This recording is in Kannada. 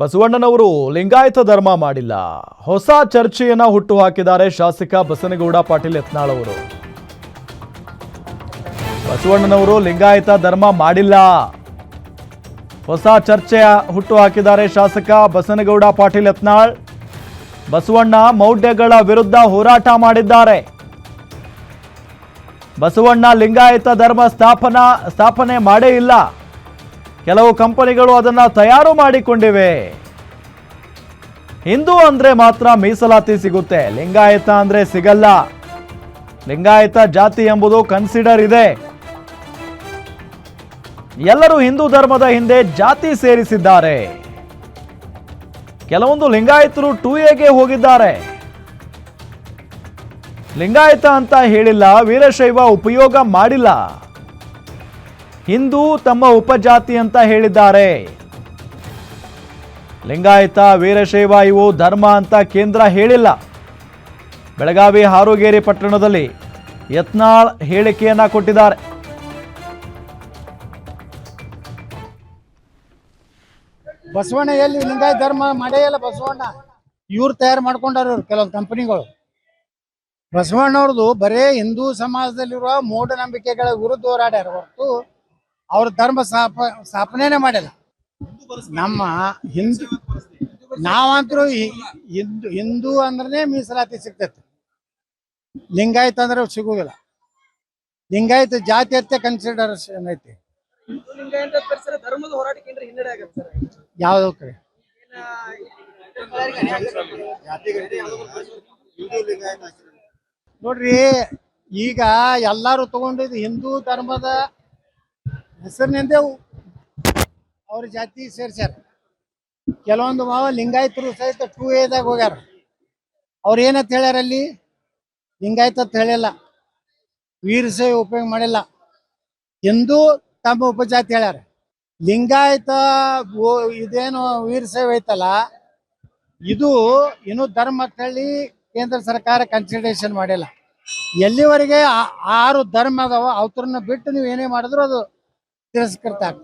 ಬಸವಣ್ಣನವರು ಲಿಂಗಾಯತ ಧರ್ಮ ಮಾಡಿಲ್ಲ. ಹೊಸ ಚರ್ಚೆಯನ್ನ ಹುಟ್ಟು ಹಾಕಿದ್ದಾರೆ ಶಾಸಕ ಬಸನಗೌಡ ಪಾಟೀಲ್ ಯತ್ನಾಳ್ ಅವರು. ಬಸವಣ್ಣನವರು ಲಿಂಗಾಯತ ಧರ್ಮ ಮಾಡಿಲ್ಲ. ಹೊಸ ಚರ್ಚೆಯ ಹುಟ್ಟು ಹಾಕಿದ್ದಾರೆ ಶಾಸಕ ಬಸನಗೌಡ ಪಾಟೀಲ್ ಯತ್ನಾಳ್. ಬಸವಣ್ಣ ಮೌಢ್ಯಗಳ ವಿರುದ್ಧ ಹೋರಾಟ ಮಾಡಿದ್ದಾರೆ. ಬಸವಣ್ಣ ಲಿಂಗಾಯತ ಧರ್ಮ ಸ್ಥಾಪನಾ, ಸ್ಥಾಪನೆ ಮಾಡೇ ಇಲ್ಲ. ಕೆಲವು ಕಂಪನಿಗಳು ಅದನ್ನ ತಯಾರು ಮಾಡಿಕೊಂಡಿವೆ. ಹಿಂದೂ ಅಂದ್ರೆ ಮಾತ್ರ ಮೀಸಲಾತಿ ಸಿಗುತ್ತೆ. ಲಿಂಗಾಯತ ಅಂದ್ರೆ ಸಿಗಲ್ಲ. ಲಿಂಗಾಯತ ಜಾತಿ ಎಂಬುದು ಕನ್ಸಿಡರ್ ಇದೆ. ಎಲ್ಲರೂ ಹಿಂದೂ ಧರ್ಮದ ಹಿಂದೆ ಜಾತಿ ಸೇರಿಸಿದ್ದಾರೆ. ಕೆಲವೊಂದು ಲಿಂಗಾಯತರು ಟೂ ಎಗೆ ಹೋಗಿದ್ದಾರೆ. ಲಿಂಗಾಯತ ಅಂತ ಹೇಳಿಲ್ಲ, ವೀರಶೈವ ಉಪಯೋಗ ಮಾಡಿಲ್ಲ. ಹಿಂದೂ ತಮ್ಮ ಉಪಜಾತಿ ಅಂತ ಹೇಳಿದ್ದಾರೆ. ಲಿಂಗಾಯತ, ವೀರಶೈವ ಇವು ಧರ್ಮ ಅಂತ ಕೇಂದ್ರ ಹೇಳಿಲ್ಲ. ಬೆಳಗಾವಿ ಹಾರೋಗೇರಿ ಪಟ್ಟಣದಲ್ಲಿ ಯತ್ನಾಳ್ ಹೇಳಿಕೆಯನ್ನ ಕೊಟ್ಟಿದ್ದಾರೆ. ಬಸವಣ್ಣ ಲಿಂಗಾಯತ ಧರ್ಮ ಮಾಡೇ ಬಸವಣ್ಣ. ಇವ್ರು ತಯಾರು ಮಾಡ್ಕೊಂಡಾರ ಕೆಲವೊಂದು ಕಂಪನಿಗಳು. ಬಸವಣ್ಣವ್ರದ್ದು ಬರೇ ಹಿಂದೂ ಸಮಾಜದಲ್ಲಿರುವ ಮೂಢನಂಬಿಕೆಗಳ ವಿರುದ್ಧ ಹೋರಾಡ್ಯಾರ ಹೊರತು ಅವ್ರ ಧರ್ಮ ಸ್ಥಾಪ ಸ್ಥಾಪನೆ ಮಾಡಿಲ್ಲ. ನಮ್ಮ ಹಿಂದೂ ನಾವಂತರೂ ಹಿಂದೂ ಹಿಂದೂ ಅಂದ್ರೆ ಮೀಸಲಾತಿ ಸಿಗ್ತೈತಿ. ಲಿಂಗಾಯತ ಅಂದ್ರೆ ಸಿಗುವುದಿಲ್ಲ. ಲಿಂಗಾಯತ ಜಾತಿ ಅಂತ ಕನ್ಸಿಡರೇಷನ್ ಐತಿ. ಯಾವ್ದು ನೋಡ್ರಿ, ಈಗ ಎಲ್ಲಾರು ತಗೊಂಡಿದ್ದು ಹಿಂದೂ ಧರ್ಮದ ಹೆಸರಿನಿಂದ ಅವ್ರ ಜಾತಿ ಸೇರ್ಸ್ಯಾರ. ಕೆಲವೊಂದು ಮಾವ ಲಿಂಗಾಯತರು ಸಹಿತ ಟೂ ಏದಾಗ ಹೋಗ್ಯಾರ. ಅವ್ರು ಏನಂತ ಹೇಳ್ಯಾರ ಅಲ್ಲಿ? ಲಿಂಗಾಯತ ಅಂತ ಹೇಳಿಲ್ಲ. ಸೇವೆ ಉಪಯೋಗ ಮಾಡಿಲ್ಲ. ಎಂದು ತಮ್ಮ ಉಪಜಾತಿ ಹೇಳ್ಯಾರ. ಲಿಂಗಾಯತ ಇದೇನು ವೀರ ಸೇವೆ ಐತಲ್ಲ, ಇದು ಇನ್ನು ಧರ್ಮ ಅಂತ ಹೇಳಿ ಕೇಂದ್ರ ಸರ್ಕಾರ ಕನ್ಸಿಡರೇಷನ್ ಮಾಡಿಲ್ಲ. ಎಲ್ಲಿವರೆಗೆ ಆರು ಧರ್ಮ ಅದಾವ ಅವ್ರನ್ನ ಬಿಟ್ಟು ನೀವು ಏನೇ ಮಾಡಿದ್ರು ಅದು despertar